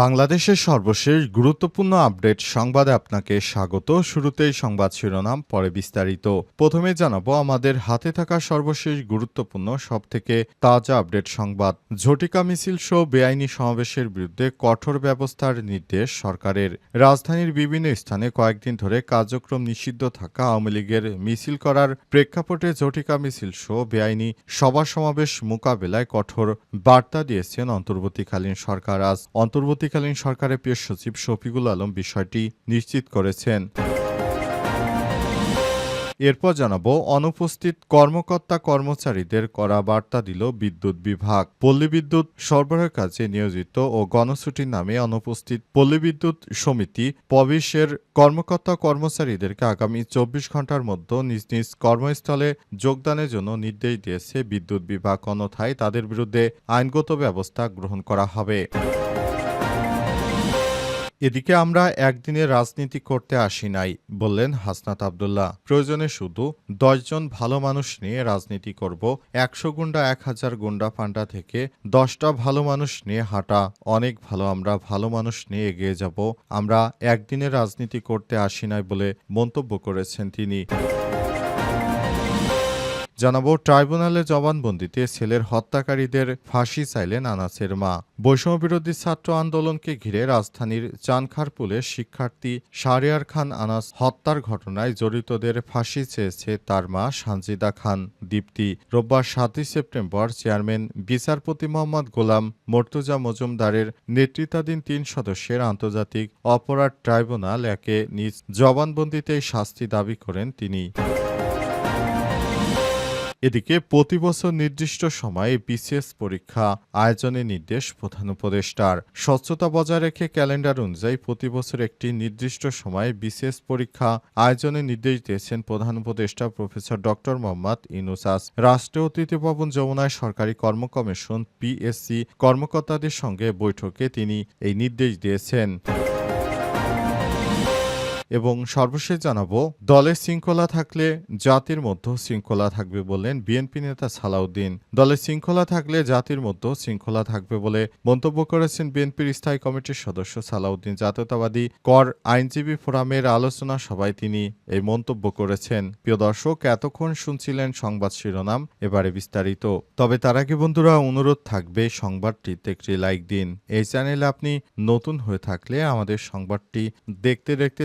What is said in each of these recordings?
বাংলাদেশের সর্বশেষ গুরুত্বপূর্ণ আপডেট সংবাদে আপনাকে স্বাগত। শুরুতেই সংবাদ শিরোনাম, পরে বিস্তারিত। প্রথমে জানাব, আমাদের হাতে থাকা সর্বশেষ গুরুত্বপূর্ণ, সবথেকে তাজা আপডেট সংবাদ। ঝটিকা মিছিল সহ বেআইনি সমাবেশের বিরুদ্ধে কঠোর ব্যবস্থার নির্দেশ সরকারের। রাজধানীর বিভিন্ন স্থানে কয়েকদিন ধরে কার্যক্রম নিষিদ্ধ থাকা আওয়ামী লীগের মিছিল করার প্রেক্ষাপটে ঝটিকা মিছিল সহ বেআইনি সভা সমাবেশ মোকাবেলায় কঠোর বার্তা দিয়েছেন অন্তর্বর্তীকালীন সরকার। আজ অন্তর্বর্তীকালীন সরকারের প্রিয় সচিব শফিকুল আলম বিষয়টি নিশ্চিত করেছেন। এরপর জানাব, অনুপস্থিত কর্মকর্তা কর্মচারীদের করা বার্তা দিল বিদ্যুৎ বিভাগ। পল্লী বিদ্যুৎ সরবরাহ কাজে নিয়োজিত ও গণছুটির নামে অনুপস্থিত পল্লী বিদ্যুৎ সমিতি পবিশের কর্মকর্তা কর্মচারীদেরকে আগামী চব্বিশ ঘণ্টার মধ্যে নিজ নিজ কর্মস্থলে যোগদানের জন্য নির্দেশ দিয়েছে বিদ্যুৎ বিভাগ। অন্যথায় তাদের বিরুদ্ধে আইনগত ব্যবস্থা গ্রহণ করা হবে। এদিকে আমরা একদিনে রাজনীতি করতে আসি নাই, বললেন হাসনাত আবদুল্লাহ। প্রয়োজনে শুধু দশজন ভালো মানুষ নিয়ে রাজনীতি করব, একশো গুন্ডা, এক হাজার গুন্ডা পান্ডা থেকে দশটা ভালো মানুষ নিয়ে হাঁটা, অনেক ভালো, আমরা ভালো মানুষ নিয়ে এগিয়ে যাব, আমরা একদিনে রাজনীতি করতে আসি নাই বলে মন্তব্য করেছেন তিনি। জানাব, ট্রাইব্যুনালে জবানবন্দিতে ছেলের হত্যাকারীদের ফাঁসি চাইলেন আনাসের মা। বৈষম্য বিরোধী ছাত্র আন্দোলনকে ঘিরে রাজধানীর চানখারপুলে শিক্ষার্থী শাহরিয়ার খান আনাস হত্যার ঘটনায় জড়িতদের ফাঁসি চেয়েছে তার মা সানজিদা খান। দীপ্তি, রোববার সাতই সেপ্টেম্বর চেয়ারম্যান বিচারপতি মোহাম্মদ গোলাম মর্তুজা মজুমদারের নেতৃত্বাধীন তিন সদস্যের আন্তর্জাতিক অপরাধ ট্রাইব্যুনাল একে নিজ জবানবন্দিতেই শাস্তি দাবি করেন তিনি। এদিকে প্রতি বছর নির্দিষ্ট সময়ে বিসিএস পরীক্ষা, আয়োজনে নির্দেশ প্রধান উপদেষ্টার। স্বচ্ছতা বজায় রেখে ক্যালেন্ডার অনুযায়ী প্রতি বছর একটি নির্দিষ্ট সময়ে বিসিএস পরীক্ষা, আয়োজনে নির্দেশ দিয়েছেন প্রধান উপদেষ্টা প্রফেসর ডক্টর মোহাম্মদ ইনুসাস রাষ্ট্রীয় অতিথি ভবন যমুনায় সরকারি কর্ম কমিশন পিএসসি কর্মকর্তাদের সঙ্গে বৈঠকে তিনি এই নির্দেশ দিয়েছেন। এবং সর্বশেষ জানাব, দলের শৃঙ্খলা থাকলে জাতির মধ্যে শৃঙ্খলা থাকবে বললেন বিএনপি নেতা সালাউদ্দিন। দলের শৃঙ্খলা থাকলে জাতির মধ্যে শৃঙ্খলা থাকবে বলে মন্তব্য করেছেন বিএনপির স্থায়ী কমিটির সদস্য সালাউদ্দিন। জাতীয়তাবাদী কর আইনজীবী ফোরামের আলোচনা সভায় তিনি এই মন্তব্য করেছেন। প্রিয় দর্শক, এতক্ষণ শুনছিলেন সংবাদ শিরোনাম, এবারে বিস্তারিত। তবে তার আগে বন্ধুরা, অনুরোধ থাকবে সংবাদটিতে একটি লাইক দিন। এই চ্যানেলে আপনি নতুন হয়ে থাকলে আমাদের সংবাদটি দেখতে দেখতে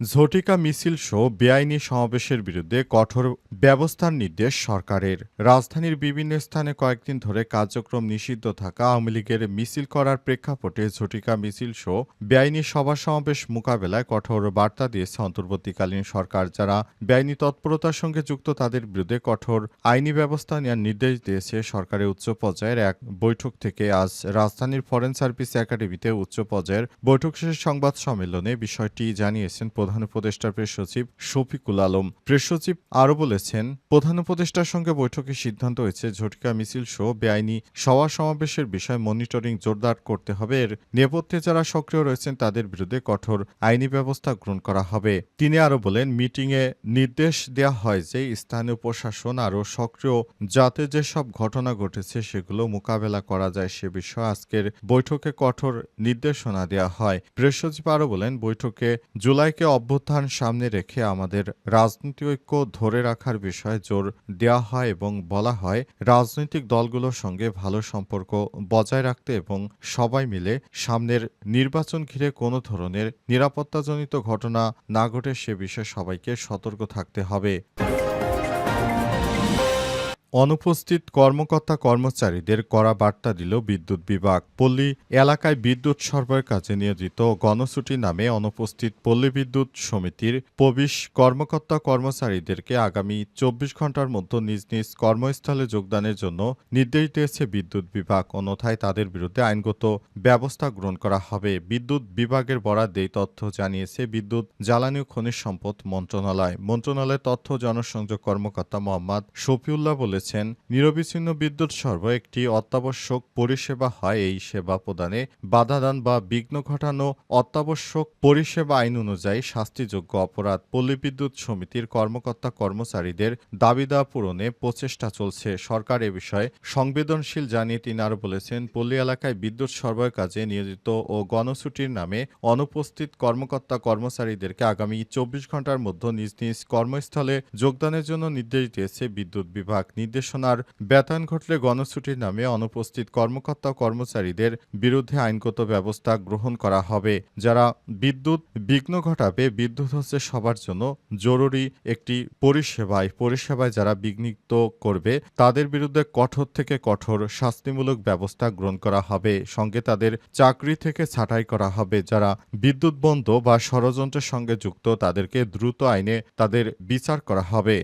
ঝটিকা মিছিল সহ বেআইনি সমাবেশের বিরুদ্ধে কঠোর ব্যবস্থার নির্দেশ সরকারের। রাজধানীর বিভিন্ন স্থানে কয়েকদিন ধরে কার্যক্রম নিষিদ্ধ থাকা আওয়ামী লীগের মিছিল করার প্রেক্ষাপটে ঝটিকা মিছিল সহ বেআইনি সভা সমাবেশ মোকাবেলায় কঠোর বার্তা দিয়েছে অন্তর্বর্তীকালীন সরকার। যারা বেআইনি তৎপরতার সঙ্গে যুক্ত, তাদের বিরুদ্ধে কঠোর আইনি ব্যবস্থা নেওয়ার নির্দেশ দিয়েছে সরকারের উচ্চ পর্যায়ের এক বৈঠক থেকে। আজ রাজধানীর ফরেন সার্ভিস একাডেমিতে উচ্চ পর্যায়ের বৈঠক শেষে সংবাদ সম্মেলনে বিষয়টি জানিয়েছেন প্রধান উপদেষ্টার প্রেস সচিব শফিকুল আলম। প্রেস সচিব আরও বলেছেন, প্রধান উপদেষ্টার সঙ্গে বৈঠকে সিদ্ধান্ত হয়েছে ঝটিকা মিছিল সহ বেআইনি সভা সমাবেশের বিষয় মনিটরিং জোরদার করতে হবে। এর নেপথ্যে যারা সক্রিয় রয়েছেন তাদের বিরুদ্ধে কঠোর আইনি ব্যবস্থা গ্রহণ করা হবে। তিনি আরও বলেন, মিটিংয়ে নির্দেশ দেওয়া হয় যে স্থানীয় প্রশাসন আরও সক্রিয় যাতে যেসব ঘটনা ঘটেছে সেগুলো মোকাবেলা করা যায় সে বিষয়ে আজকের বৈঠকে কঠোর নির্দেশনা দেওয়া হয়। প্রেস সচিব আরও বলেন, বৈঠকে জুলাইকে অভ্যুত্থান সামনে রেখে আমাদের রাজনীতি ঐক্য ধরে রাখার বিষয়ে জোর দেওয়া হয় এবং বলা হয়, রাজনৈতিক দলগুলোর সঙ্গে ভালো সম্পর্ক বজায় রাখতে এবং সবাই মিলে সামনের নির্বাচন ঘিরে কোনো ধরনের নিরাপত্তাজনিত ঘটনা না ঘটে সে বিষয়ে সবাইকে সতর্ক থাকতে হবে। অনুপস্থিত কর্মকর্তা কর্মচারীদের কড়া বার্তা দিল বিদ্যুৎ বিভাগ। পল্লী এলাকায় বিদ্যুৎ সরবরাহের কাজে নিয়োজিত গণছুটি নামে অনুপস্থিত পল্লী বিদ্যুৎ সমিতির প্রবিশ কর্মকর্তা কর্মচারীদেরকে আগামী চব্বিশ ঘণ্টার মধ্যে নিজ নিজ কর্মস্থলে যোগদানের জন্য নির্দেশ দিয়েছে বিদ্যুৎ বিভাগ। অন্যথায় তাদের বিরুদ্ধে আইনগত ব্যবস্থা গ্রহণ করা হবে। বিদ্যুৎ বিভাগের বরাদ্দে এই তথ্য জানিয়েছে বিদ্যুৎ জ্বালানি ও খনিজ সম্পদ মন্ত্রণালয়। মন্ত্রণালয়ের তথ্য জনসংযোগ কর্মকর্তা মোহাম্মদ শফিউল্লাহ বলেছেন নিরবিচ্ছিন্ন বিদ্যুৎ সরবরাহ একটি অত্যাবশ্যক পরিষেবা হয় এই সেবা প্রদানে। বাধাদান বা বিঘ্ন ঘটানো অত্যাবশ্যক পরিষেবা আইন অনুযায়ী শাস্তিযোগ্য অপরাধ পল্লী বিদ্যুৎ সমিতির কর্মকর্তা কর্মচারীদের দাবিদা পূরণে প্রচেষ্টা চলছে। সরকার এ বিষয়ে সংবেদনশীল জানিয়ে তিনি আরও বলেছেন, পল্লী এলাকায় বিদ্যুৎ সরবরাহের কাজে নিয়োজিত ও গণছুটির নামে অনুপস্থিত কর্মকর্তা কর্মচারীদেরকে আগামী চব্বিশ ঘণ্টার মধ্যে নিজ নিজ কর্মস্থলে যোগদানের জন্য নির্দেশ দিয়েছে বিদ্যুৎ বিভাগ। নির্দেশনার ব্যথায়ন ঘটলে গণছুটির নামে অনুপস্থিত কর্মকর্তা কর্মচারীদের বিরুদ্ধে আইনগত ব্যবস্থা গ্রহণ করা হবে। যারা বিদ্যুৎ বিঘ্ন ঘটাবে, বিদ্যুৎ হচ্ছে সবার জন্য জরুরি একটি পরিষেবায় পরিষেবায় যারা বিঘ্নিত করবে, তাদের বিরুদ্ধে কঠোর থেকে কঠোর শাস্তিমূলক ব্যবস্থা গ্রহণ করা হবে। সঙ্গে তাদের চাকরি থেকে ছাঁটাই করা হবে। যারা বিদ্যুৎ বন্ধ বা ষড়যন্ত্রের সঙ্গে যুক্ত, তাদেরকে দ্রুত আইনে তাদের বিচার করা হবে।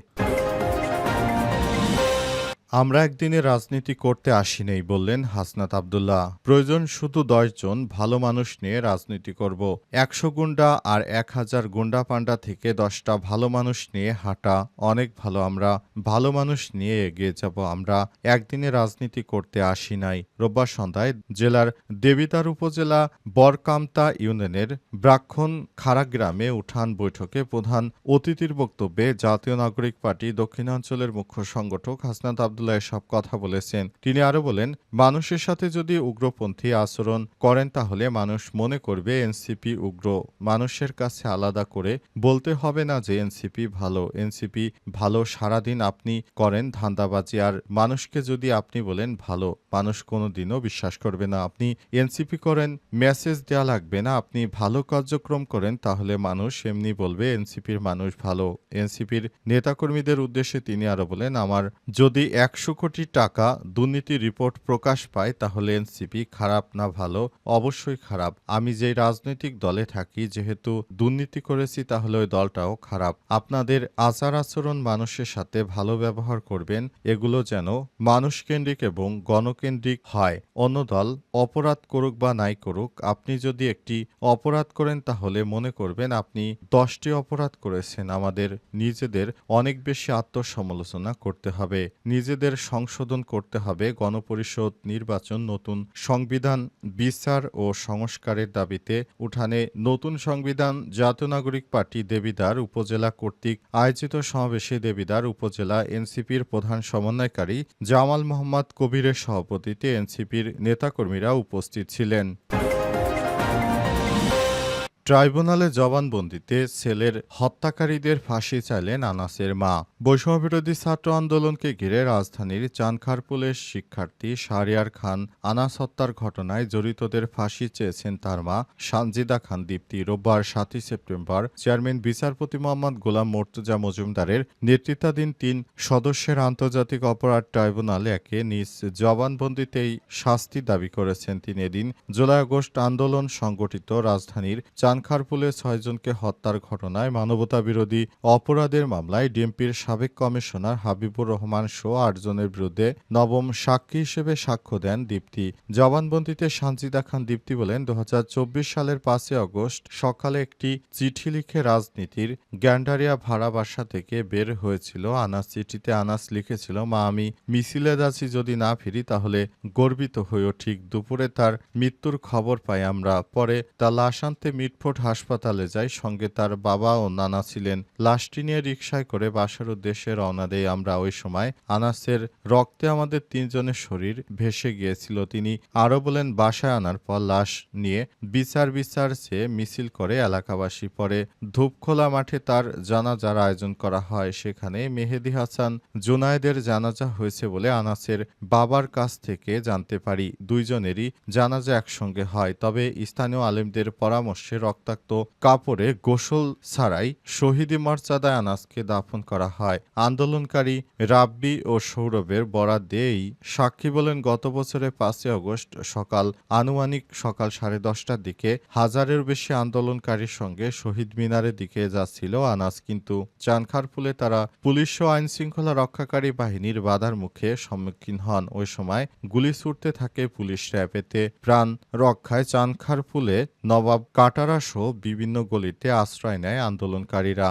আমরা একদিনে রাজনীতি করতে আসি নেই বললেন হাসনাত আবদুল্লাহ। প্রয়োজন শুধু দশজন ভালো মানুষ নিয়ে রাজনীতি করব। একশো গুন্ডা আর এক হাজার গুন্ডা পান্ডা থেকে দশটা ভালো মানুষ নিয়ে হাঁটা, অনেক ভালো আমরা। ভালো মানুষ নিয়ে এগিয়ে যাব আমরা। একদিনে রাজনীতি করতে আসি নাই। রোববার সন্ধ্যায় জেলার দেবিতার উপজেলা বরকামতা ইউনিয়নের ব্রাক্ষণ খাড়াগ্রামে উঠান বৈঠকে প্রধান অতিথির বক্তব্যে জাতীয় নাগরিক পার্টি দক্ষিণাঞ্চলের মুখ্য সংগঠক হাসনাত আবদুল্লাহ সব কথা বলেছেন। তিনি আরও বলেন, মানুষের সাথে যদি উগ্রপন্থী আচরণ করেন তাহলে মানুষ মনে করবে এনসিপি উগ্র। মানুষের কাছে আলাদা করে বলতে হবে না যে এনসিপি ভালো। এনসিপি ভালো সারাদিন আপনি করেন ধান্দাবাজি, আর মানুষকে যদি আপনি বলেন ভালো, মানুষ কোনো দিনও বিশ্বাস করবে না। আপনি এনসিপি করেন, মেসেজ দেওয়া লাগবে না। আপনি ভালো কার্যক্রম করেন, তাহলে মানুষ এমনি বলবে এনসিপির মানুষ ভালো। এনসিপির নেতাকর্মীদের উদ্দেশ্যে তিনি আরও বলেন, আমার যদি একশো কোটি টাকা দুর্নীতি রিপোর্ট প্রকাশ পায়, তাহলে এনসিপি খারাপ না ভালো? অবশ্যই খারাপ। আমি যে রাজনৈতিক দলে থাকি, যেহেতু দুর্নীতি করেছি, তাহলে ওই দলটাও খারাপ। আপনাদের আচার আচরণ মানুষের সাথে ভালো ব্যবহার করবেন, এগুলো যেন মানুষকেন্দ্রিক এবং গণকেন্দ্রিক হয়। অন্য দল অপরাধ করুক বা নাই করুক, আপনি যদি একটি অপরাধ করেন, তাহলে মনে করবেন আপনি দশটি অপরাধ করেছেন। আমাদের নিজেদের অনেক বেশি আত্মসমালোচনা করতে হবে। নিজেদের সংশোধন করতে হবে। গণপরিষদ নির্বাচন নতুন সংবিধান বিচার ও সংস্কারের দাবিতে উঠানে নতুন সংবিধান। জাতীয় নাগরিক পার্টি দেবিদার উপজেলা কর্তৃক আয়োজিত সমাবেশে দেবিদার উপজেলা এনসিপির প্রধান সমন্বয়কারী জামাল মোহাম্মদ কবিরের সভাপতিতে এনসিপির নেতাকর্মীরা উপস্থিত ছিলেন। ট্রাইব্যুনালে জবানবন্দিতে ছেলের হত্যাকারীদের ফাঁসি চাইলেন আনাসের মা। বৈষম্যবিরোধী ছাত্র আন্দোলনকে ঘিরে রাজধানীর চানখারপুলের শিক্ষার্থী শাহরিয়ার খান আনাস হত্যার ঘটনায় জড়িতদের ফাঁসি চেয়েছেন তার মা সানজিদা খান দীপ্তি। রোববার সাতই সেপ্টেম্বর চেয়ারম্যান বিচারপতি মোহাম্মদ গোলাম মোর্তজা মজুমদারের নেতৃত্বাধীন তিন সদস্যের আন্তর্জাতিক অপরাধ ট্রাইব্যুনালে একে নিজ জবানবন্দিতেই শাস্তি দাবি করেছেন। তিনি এদিন জুলাই আগস্ট আন্দোলন সংগঠিত রাজধানীর চানখারপুলে ছয়জনকে হত্যার ঘটনায় মানবতা বিরোধী অপরাধের মামলায় ডিএমপির সাবেক কমিশনার হাবিবুর রহমান সহ আটজনের বিরুদ্ধে নবম সাক্ষী হিসেবে সাক্ষ্য দেন দীপ্তি। জবানবন্দিতে সানজিদা খান দীপ্তি বলেন দু সালের পাঁচই আগস্ট সকালে একটি চিঠি লিখে রাজনীতির গ্যান্ডারিয়া ভাড়া বাসা থেকে বের হয়েছিল। আনাস চিঠিতে আনাস লিখেছিল, মা, আমি মিছিলে যাচ্ছি যদি না ফিরি তাহলে গর্বিত হয়েও ঠিক দুপুরে তার মৃত্যুর খবর পাই আমরা। পরে তা লাশ আনতে মিটফোর্ট হাসপাতালে যাই, সঙ্গে তার বাবা ও নানা ছিলেন। লাশটি নিয়ে রিকশায় করে বাসার উদ্দেশ্যে রওনা দেই আমরা। ওই সময় আনাসের রক্তে আমাদের তিনজনের শরীর ভেসে গিয়েছিল। তিনি আরও বলেন, বাসায় আনার পর লাশ নিয়ে বিচার বিচার চেয়ে মিছিল করে এলাকাবাসী পরে ধূপখোলা মাঠে তার জানাজার আয়োজন করা হয়। সেখানে মেহেদি হাসান জুনায়েদের জানাজা হয়েছে বলে আনাসের বাবার কাছ থেকে জানতে পারি। দুইজনেরই জানাজা একসঙ্গে হয়। তবে স্থানীয় আলেমদের পরামর্শে রক্তাক্ত কাপড়ে গোসল ছাড়াই শহীদি মর্যাদায় আনাসকে দাফন করা হয়। আন্দোলনকারী রাব্বি ও সৌরভের বরাত দিয়েই সাক্ষী বলেন, গত বছরের পাঁচই আগস্ট সকাল আনুমানিক সকাল সাড়ে দশটার দিকে হাজারের বেশি আন্দোলনকারীর সঙ্গে শহীদ মিনারের দিকে যাচ্ছিল আনাস। কিন্তু চানখারপুলে তারা পুলিশ ও আইন শৃঙ্খলা রক্ষাকারী বাহিনীর বাধার মুখে সম্মুখীন হন। ওই সময় গুলি ছুটতে থাকে পুলিশ র্যাবেতে। প্রাণ রক্ষায় চানখারপুলে নবাব কাটারা সহ বিভিন্ন গলিতে আশ্রয় নেয় আন্দোলনকারীরা।